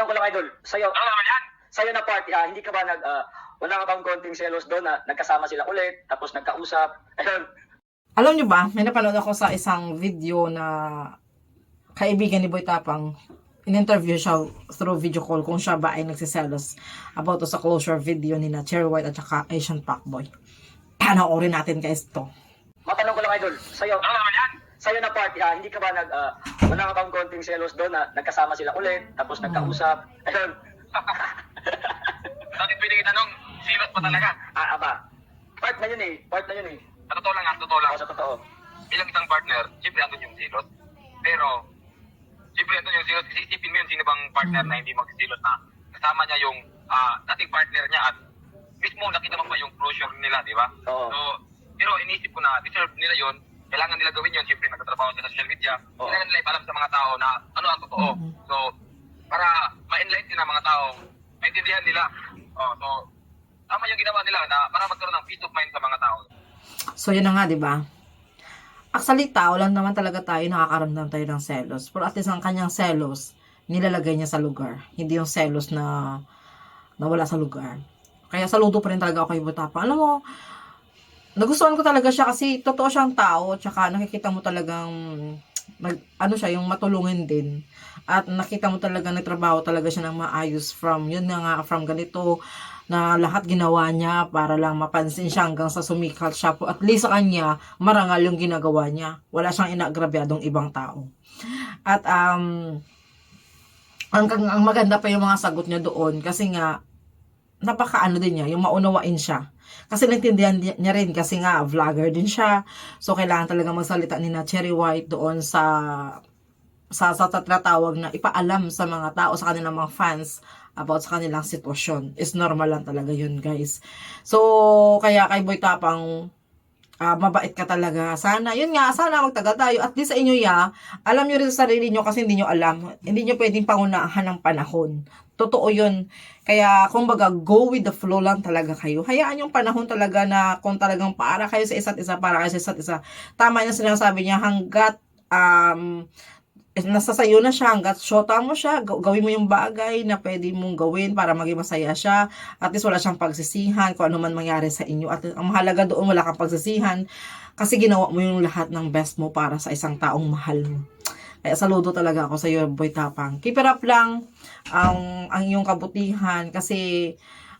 Matanong ko lang, Idol. Sa'yo, Ano naman yan? sa'yo na party, ha? Hindi ka ba nag... ah, wala ka bang konting selos doon na nagkasama sila ulit, tapos nagkausap? Ayun. Alam nyo ba, may napanood ako sa isang video na kaibigan ni Boy Tapang, in-interview siya through video call kung siya ba ay nagsiselos about to sa closure video ni na Cherry White at saka Asian Boy. Panoorin natin guys to. Matanong ko lang, Idol. Sa'yo, Ano naman yan? Sa'yo na party, ha? Hindi ka ba nag... ah, wala ka bang konting selos doon na nagkasama sila ulit, tapos nagkausap? Ayun. Dati pwede itanong, silos pa talaga. Ah, aba. Part na yun eh. Part na yun eh. Sa totoo lang, ha, sa totoo lang. Ako sa totoo. Bilang isang partner, siyempre andun yung silos. Pero, siyempre andun yung silos. Kasi isipin mo yun, sino bang partner na hindi magsilos na kasama niya yung ah, dating partner niya at mismo nakita mo pa yung closure nila, di ba? Oo. So, pero inisip ko na deserve nila yon kailangan nila gawin yun, siyempre nagtatrabaho sa social media, Oo. kailangan nila ipalam sa mga tao na ano ang totoo. Mhm. So, para ma-enlighten ng mga tao, maintindihan nila. Oh, so, tama yung ginawa nila na para magkaroon ng peace of mind sa mga tao. So yun na nga, di ba? Actually, tao lang naman talaga tayo, nakakaramdam tayo ng selos. Pero at least ang kanyang selos, nilalagay niya sa lugar. Hindi yung selos na nawala sa lugar. Kaya saludo pa rin talaga ako kay Butapa. Alam mo, nagustuhan ko talaga siya kasi totoo siyang tao, tsaka nakikita mo talagang nag, ano siya, yung matulungin din. At nakita mo talaga nagtrabaho talaga siya ng maayos from, yun na nga, from ganito, na lahat ginawa niya para lang mapansin siya hanggang sa sumikat siya po. At least sa kanya, marangal yung ginagawa niya. Wala siyang inaagrabyadong ibang tao. At um, ang, ang maganda pa yung mga sagot niya doon kasi nga, napakaano din niya, yung maunawain siya. Kasi naintindihan niya niya rin kasi nga vlogger din siya. So kailangan talaga magsalita ni na Cherry White doon sa sa sa tatawag na ipaalam sa mga tao sa kanilang mga fans about sa kanilang sitwasyon. Is normal lang talaga yun, guys. So, kaya kay Boy Tapang, ah, mabait ka talaga. Sana, yun nga, sana magtagal tayo. At least sa inyo, ya, alam nyo rin sa sarili nyo kasi hindi nyo alam. Hindi nyo pwedeng pangunahan ng panahon. Totoo yun. Kaya, kumbaga, go with the flow lang talaga kayo. Hayaan yung panahon talaga na kung talagang para kayo sa isa't isa, para kayo sa isa't isa. Tama yung sinasabi niya, hanggat um, nasa sayo na siya, hanggat shota mo siya, gaw- gawin mo yung bagay na pwede mong gawin para maging masaya siya. At least wala siyang pagsisihan kung ano man mangyari sa inyo. At ang mahalaga doon, wala kang pagsisihan kasi ginawa mo yung lahat ng best mo para sa isang taong mahal mo. Kaya saludo talaga ako sa iyo, Boy Tapang. Keep it up lang ang, ang iyong kabutihan kasi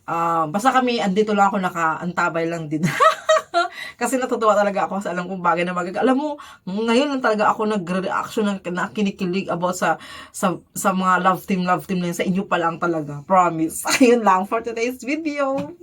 ah, basta kami, andito lang ako nakaantabay lang din. kasi natutuwa talaga ako sa alam kong bagay na magagawa. Alam mo, ngayon lang talaga ako nagre-reaction na, na kinikilig about sa, sa sa mga love team, love team na yun. Sa inyo pa lang talaga. Promise. Ayun lang for today's video.